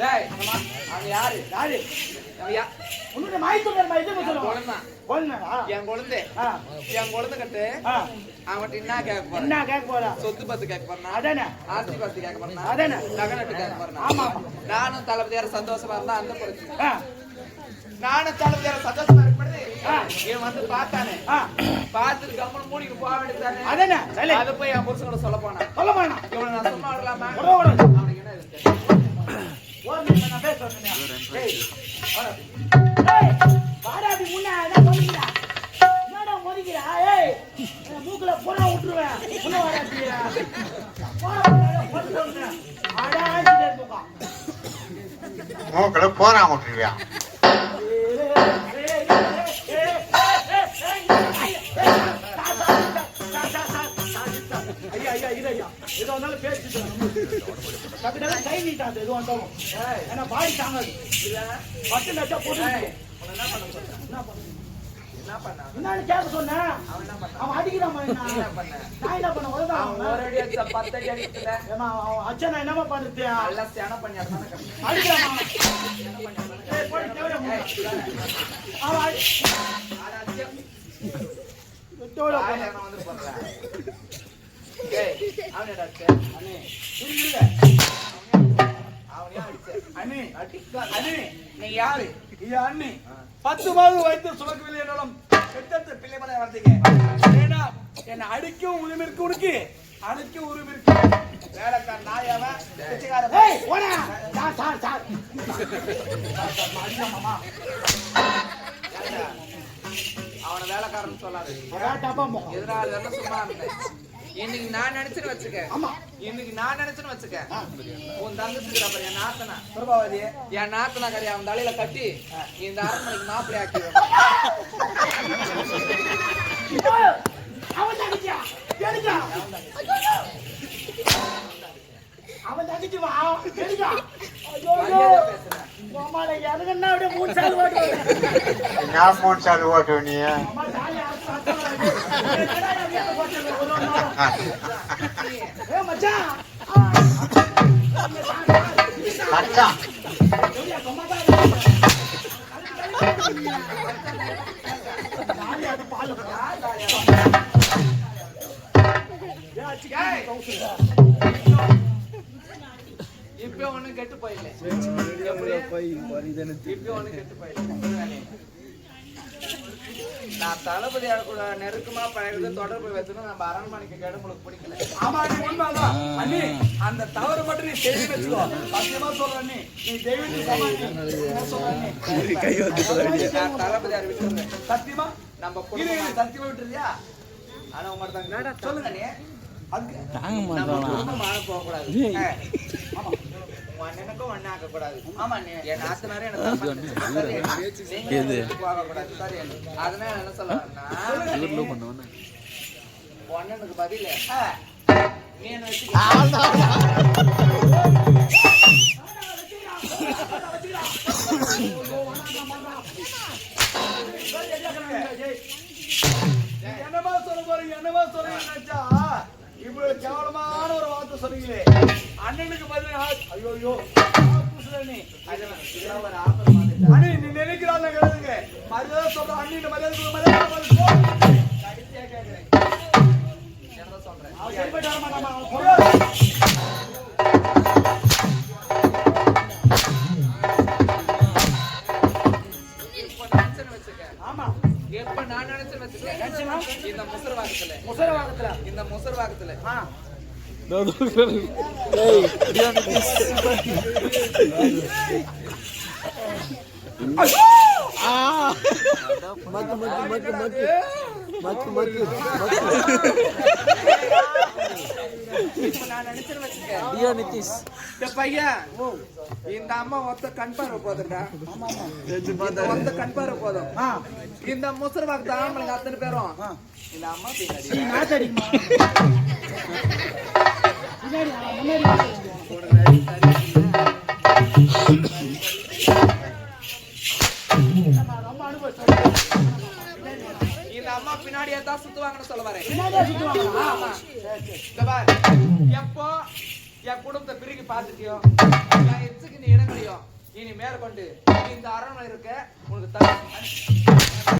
டேய் அவன் யாரு? யாரு? அவன் யா- உன்னுடைய மாய்த்துனர் இது என் சொல்லுவான் குழந்தை. என் குழந்தை. கட்டு. ஆ. அவன்கிட்ட என்ன கேட்க போறேன்? என்ன கேட்க போறா? சொத்து பத்து கேட்க போறேன் அதானே ஆஸ்தி பத்து கேட்க போறேன் அதானே. நகனட்டு கேட்க போறேன் ஆமா. நானும் தளபதியார சந்தோஷமா இருந்தா அந்த ஆ. நானும் தளபதியார சந்தோஷமா இருக்கப்படுது. இவன் வந்து பார்த்தானே? பார்த்துட்டு கம்மன் மூடிக்கு போக வேண்டியதானே அதானே அதை போய் என் புருஷனோட சொல்ல போனான். சொல்ல வேணாம் இவனை நான் சும்மா விடலாமா? வாடாடி முன்ன என்ன என்னடா ஏய் மூக்குல போனா விட்டுருவேன் முன்ன போறான் விட்டுருவியா எது வந்தாலும் பேசிட்டு கப்பிட்டால கை நீட்டாது எது வந்தாலும். ஏன்னா பாடி தாங்காது. பத்து லட்சம் போட்டு என்ன பண்ண? என்ன பண்ண என்ன பண்ணா? என்னன்னு கேட்க சொன்னேன். அவன் அடிக்கிறான் நான் என்ன பண்ண? உததான் அவன் அச்சா நான் என்னமா கம்மி. அடிக்கிறான். அவன் விட்டோட வந்து போடுறா. அவனை அடிச்ச? அண்ணே, அடிச்ச. அண்ணே. அண்ணே, நீ யாரு? இது அண்ணே. பத்து மாதம் வைத்து சுமக்கவில்லை என்றாலும் பெற்றெடுத்த பிள்ளை மலை வளர்த்தீங்க. ஏன்னா என்னை அடிக்கும் உரிமை இருக்கு உனக்கு. அடிக்கும் உரிமை இருக்கு. வேலைக்கார நாயாவன். Sir, sir, sir. அவனை வேலைக்காரன் சொல்லாது. வேணா சும்மா இருந்தேன். இன்னைக்கு நான் நினைச்சுன்னு வச்சுக்க ஆமா. இன்னைக்கு நான் நினைச்சுன்னு வச்சுக்க உன் தங்கச்சிக்கு அப்புறம் என் நாத்தனா. பிரபாவதி என் நாத்தனா கறி அவன் தலையில கட்டி இந்த அரண்மனைக்கு மாப்பிள்ளை ஆக்கி அவன் தங்கச்சியா? எடுக்கா அவன் தங்கச்சி வா எடுக்கா ஐயோ ஐயோ. பேசுறேன் மாமால எனக்குன்னா அப்படியே மூணு சால் ஓட்டு நான் மூணு சால் ஓட்டு நீ? இப்ப ஒண்ணும் கெட்டு போயிடல இப்ப ஒண்ணு கெட்டு போயிடல நான் தளபதி கூட நெருக்கமா பழகிறது தொடர்பு வச்சுன்னு நம்ம அரண்மனைக்கு கேட்டு உங்களுக்கு பிடிக்கல. ஆமா நீ உண்மைதான். அண்ணி அந்த தவறு மட்டும் நீ செய்து வச்சுக்கோ. சத்தியமா சொல்றேன் நீ நீ சொல்றேன் நான் தளபதியார் விட்டுருந்தேன் சத்தியமா? நம்ம குடும்பமா. சத்தியமா விட்டுறியா ஆனா உங்க தாங்க சொல்லுங்க நீ அதுக்கு நம்ம குடும்பமான போக கூடாது ஆமா உன் அண்ணனுக்கும் ஒண்ணு ஆக்க கூடாது ஆமா நீ என் நாத்தனாரே எனக்கு நினைச்சு, சரி, அதனால என்ன சொல்லுவேன்னா உன் அண்ணனுக்கு பதில் நீ என்னமா சொல்ல போறீங்க? என்னமா சொல்றீங்க நினைச்சா இவ்வளவு கேவலமான ஒரு வார்த்தை சொல்றீங்களே அண்ணனுக்கு பதில் ஐயோ ஐயோ அண்ணி நீ நினைக்கிறாள் எழுதுங்க மரியாதை சொல்ற அண்ணி மரியாதை மரியாதை. கடைசியா கேட்கிறேன் சொல்றேன் அவன் சரிப்பட்டு வர மாட்டான், அவன் போய். இப்ப நினைச்சேன்னு வச்சுக்க ஆமா. எப்ப நான் நினைச்சேன்னு வச்சுக்க. இந்த முசர்வாக்கத்துல முசரவாகத்துல இந்த முசர்வாக்கத்துல ஆ இப்ப நான் நினைச்சேன்னு நிதிஷ் இந்த பையன் இந்த அம்மா ஒத்த கண் பார்வை போதும்டா இந்த ஒத்த கண் பார்வை போதும் ஆ இந்த முசர்வாக்கு ஆம்பளைங்க அத்தனை பேரும் இந்த அம்மா பின்னாடி அம்மா பின்னாடியே தான் சுத்துவாங்கன்னு சொல்ல வரேன். எப்போ என் குடும்பத்தை பிரிக்கி பார்த்துட்டியோ என் எச்சுக்கு நீ இடங்களையோ இனி மேற்கொண்டு இந்த அரண்மனை இருக்க உனக்கு தகுதி.